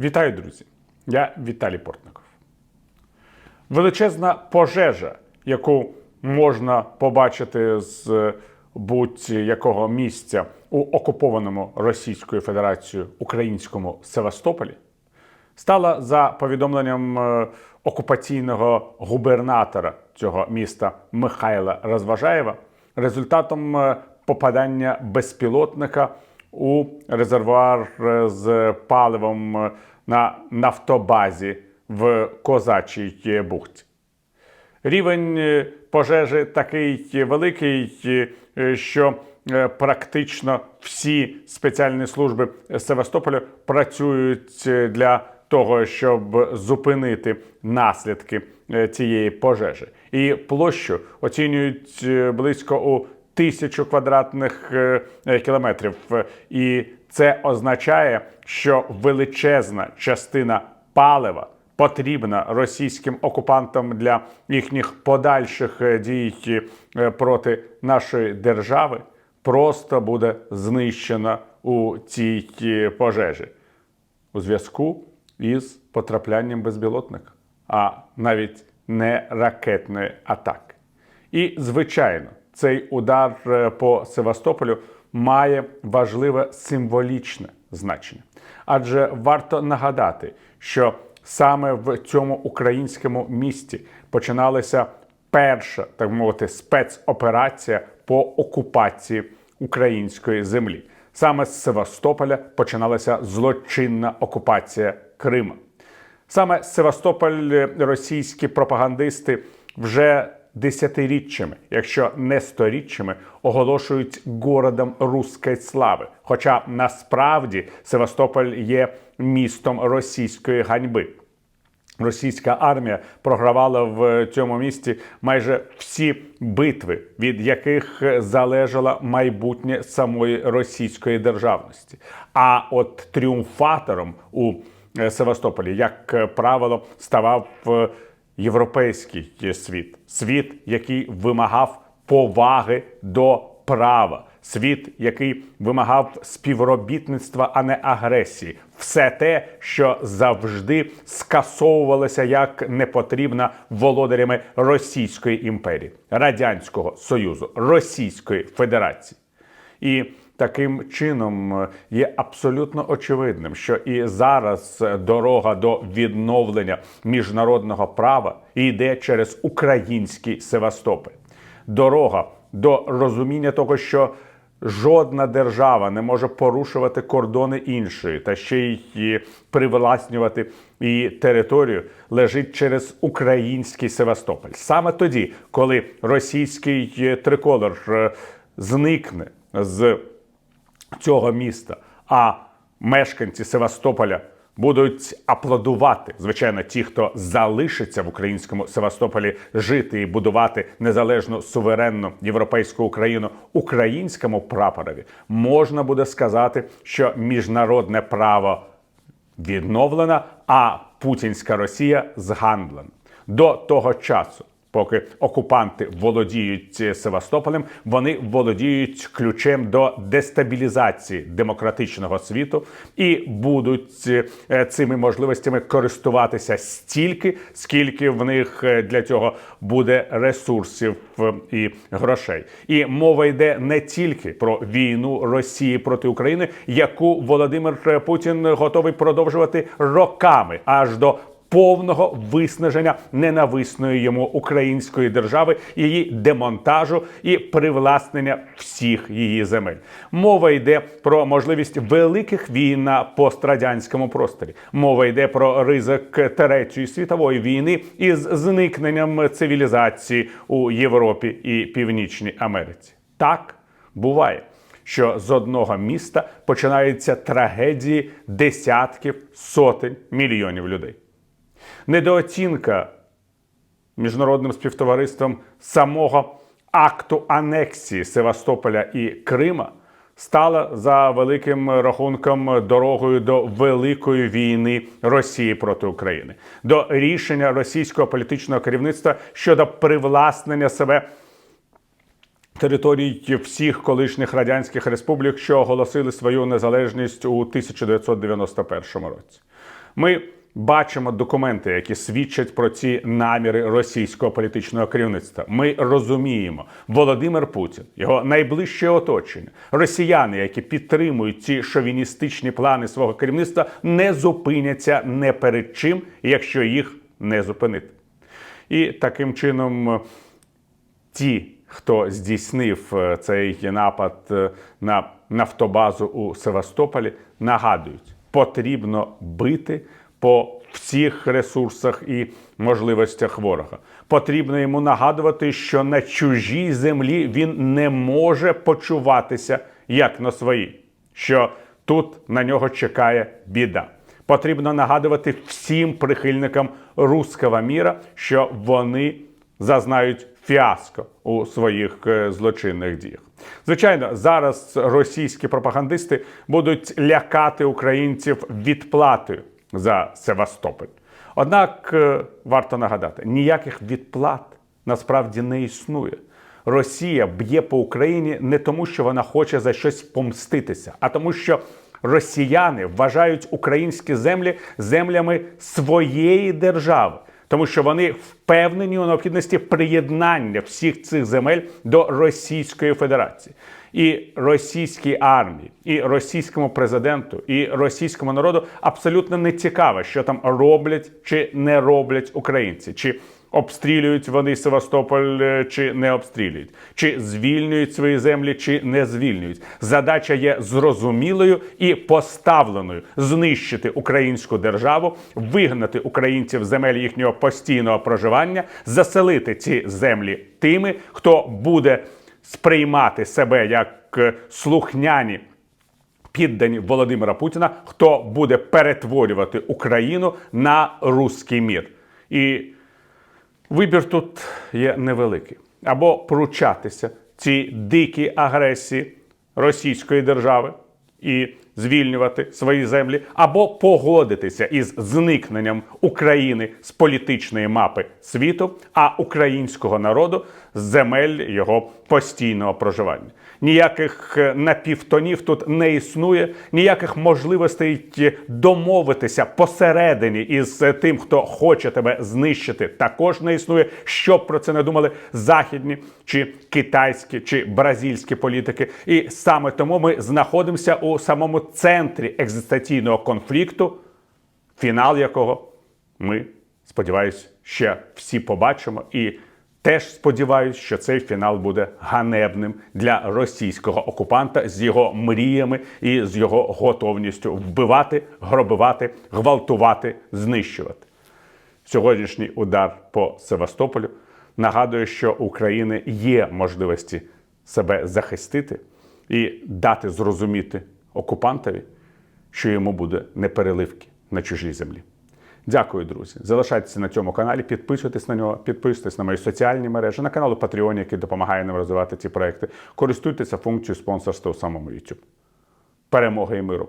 Вітаю, друзі! Я Віталій Портников. Величезна пожежа, яку можна побачити з будь-якого місця у окупованому Російською Федерацією українському Севастополі, стала за повідомленням е, окупаційного губернатора цього міста Михайла Розважаєва результатом е, попадання безпілотника у резервуар з паливом на нафтобазі в Козачій бухті. Рівень пожежі такий великий, що е, практично всі спеціальні служби Севастополя працюють для того, щоб зупинити наслідки е, цієї пожежі. І площу оцінюють е, близько у тисячу квадратних е, е, кілометрів. Е, І це означає, що величезна частина палива потрібна російським окупантам для їхніх подальших дій проти нашої держави, просто буде знищена у цій пожежі у зв'язку із потраплянням безпілотника, а навіть не ракетної атаки. І, звичайно, цей удар е, по Севастополю має важливе символічне значення. Адже варто нагадати, що саме в цьому українському місті починалася перша, так мовити, спецоперація по окупації української землі. Саме з Севастополя починалася злочинна окупація Крима. Саме Севастополь е, російські пропагандисти вже десятиріччями, якщо не сторіччями, оголошують городом руської слави. Хоча насправді Севастополь є містом російської ганьби. Російська армія програвала в цьому місті майже всі битви, від яких залежало майбутнє самої російської державності. А от тріумфатором у е, Севастополі, як правило, ставав е, європейський світ, світ, який вимагав поваги до права, світ, який вимагав співробітництва, а не агресії. Все те, що завжди скасовувалося як непотрібна володарями Російської імперії, Радянського Союзу, Російської Федерації. І таким чином е, є абсолютно очевидним, що і зараз е, дорога до відновлення міжнародного права йде через український Севастополь. Дорога до розуміння того, що жодна держава не може порушувати кордони іншої та ще й привласнювати її територію, лежить через український Севастополь. Саме тоді, коли російський е, триколор зникне з цього міста, а мешканці Севастополя будуть аплодувати. Звичайно, ті, хто залишиться в українському Севастополі жити і будувати незалежну суверенну європейську Україну українському прапорові, можна буде сказати, що міжнародне право відновлено, а путінська Росія згандлена. До того часу, поки окупанти володіють Севастополем, вони володіють ключем до дестабілізації демократичного світу і будуть е, цими можливостями користуватися стільки, скільки в них е, для цього буде ресурсів е, і грошей. І мова йде не тільки про війну Росії проти України, яку Володимир Путін готовий продовжувати роками аж до повного виснаження ненависної йому української держави, її демонтажу і привласнення всіх її земель. Мова йде про можливість великих війн на пострадянському просторі. Мова йде про ризик третьої світової війни із зникненням цивілізації у Європі і Північній Америці. Так буває. Що з одного міста починаються трагедії десятків сотень мільйонів людей недооцінка міжнародним співтовариством самого акту анексії Севастополя і Крима стала за великим рахунком дорогою до великої війни Росії проти України, до рішення російського політичного керівництва щодо привласнення себе. Територій всіх колишніх радянських республік, що оголосили свою незалежність у 1991 році. Ми бачимо документи, які свідчать про ці наміри російського політичного керівництва. Ми розуміємо, Володимир Путін, його найближче оточення, росіяни, які підтримують ці шовіністичні плани свого керівництва, не зупиняться не перед чим, якщо їх не зупинити. І таким чином ті, хто здійснив е, цей напад е, на нафтобазу у Севастополі, нагадують, потрібно бити по всіх ресурсах і можливостях ворога. Потрібно йому нагадувати, що на чужій землі він не може почуватися як на своїй, що тут на нього чекає біда. Потрібно нагадувати всім прихильникам руского міра, що вони зазнають фіаско у своїх е, злочинних діях. Звичайно, зараз російські пропагандисти будуть лякати українців відплатою за Севастополь. Однак е, варто нагадати, ніяких відплат насправді не існує. Росія б'є по Україні не тому, що вона хоче за щось помститися, а тому, що росіяни вважають українські землі землями своєї держави, тому що вони впевнені у необхідності приєднання всіх цих земель до Російської Федерації. І російській армії, і російському президенту, і російському народу абсолютно не цікаво, що там роблять чи не роблять українці. Чи Обстрілюють вони Севастополь е, чи не обстрілюють, чи звільнюють свої землі, чи не звільнюють. Задача є зрозумілою і поставленою знищити українську державу, вигнати українців з земель їхнього постійного проживання, заселити ці землі тими, хто буде сприймати себе як е, слухняні піддані Володимира Путіна, хто буде перетворювати Україну на руський мір. І Вибір тут є невеликий. Або пручатися цій дикій агресії Російської держави і звільнювати свої землі, або погодитися із зникненням України з політичної мапи світу, а українського народу з земель його постійного проживання. Ніяких е, напівтонів тут не існує, ніяких можливостей домовитися посередині із е, тим, хто хоче тебе знищити, також не існує. Щоб про це не думали західні чи китайські чи бразильські політики. І саме тому ми знаходимося у самому центрі екзистенційного конфлікту, фінал якого ми, сподіваюсь, ще всі побачимо. І теж сподіваюсь, що цей фінал буде ганебним для російського окупанта з його мріями і з його готовністю вбивати, гробивати, гвалтувати, знищувати. Сьогоднішній удар по Севастополю нагадує, що України є можливості себе захистити і дати зрозуміти окупантові, що йому буде не переливки на чужій землі. Дякую, друзі. Залишайтеся на цьому каналі, підписуйтесь на нього, підписуйтесь на мої соціальні мережі, на канал Patreon, який допомагає нам розвивати ці проекти. Користуйтеся функцією спонсорства у самому YouTube. Перемоги і миру!